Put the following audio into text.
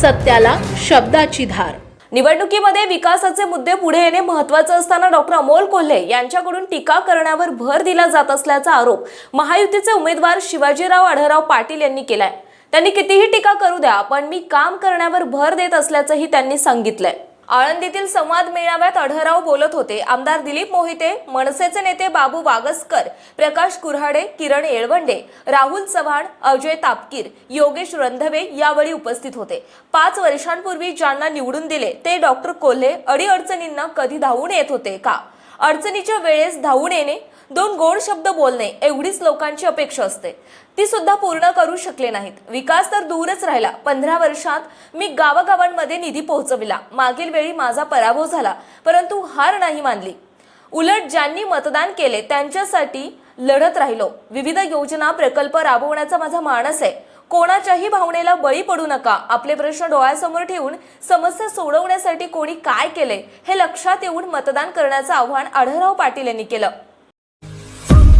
सत्याला शब्दाची धार. निवडणुकीमध्ये विकासाचे मुद्दे पुढे येणे महत्वाचं असताना डॉक्टर अमोल कोल्हे यांच्याकडून टीका करण्यावर भर दिला जात असल्याचा आरोप महायुतीचे उमेदवार शिवाजीराव आढळराव पाटील यांनी केलाय. त्यांनी कितीही टीका करू द्या पण मी काम करण्यावर भर देत असल्याचंही त्यांनी सांगितलंय. आळंदीतील संवाद मेळाव्यात अढराव बोलत होते. आमदार दिलीप मोहिते मनसेचे नेते बाबू वागसकर प्रकाश कुऱ्हाडे किरण येळवंडे राहुल चव्हाण अजय तापकीर योगेश रंधवे यावेळी उपस्थित होते. पाच वर्षांपूर्वी ज्यांना निवडून दिले ते डॉक्टर कोल्हे अडीअडचणींना कधी धावून येत होते का? अडचणीच्या वेळेस धावून येणे दोन गोड शब्द बोलणे एवढीच लोकांची अपेक्षा असते. ती सुद्धा पूर्ण करू शकले नाहीत. विकास तर दूरच राहिला. पंधरा वर्षात मी गावागावांमध्ये निधी पोहोचविला. मागील वेळी माझा पराभव झाला परंतु हार नाही मानली. उलट ज्यांनी मतदान केले त्यांच्यासाठी लढत राहिलो. विविध योजना प्रकल्प राबवण्याचा माझा मानस आहे. कोणाच्याही भावनेला बळी पडू नका. आपले प्रश्न डोळ्यासमोर ठेवून समस्या सोडवण्यासाठी कोणी काय केले हे लक्षात येऊन मतदान करण्याचं आव्हान आढळराव पाटील यांनी केलं.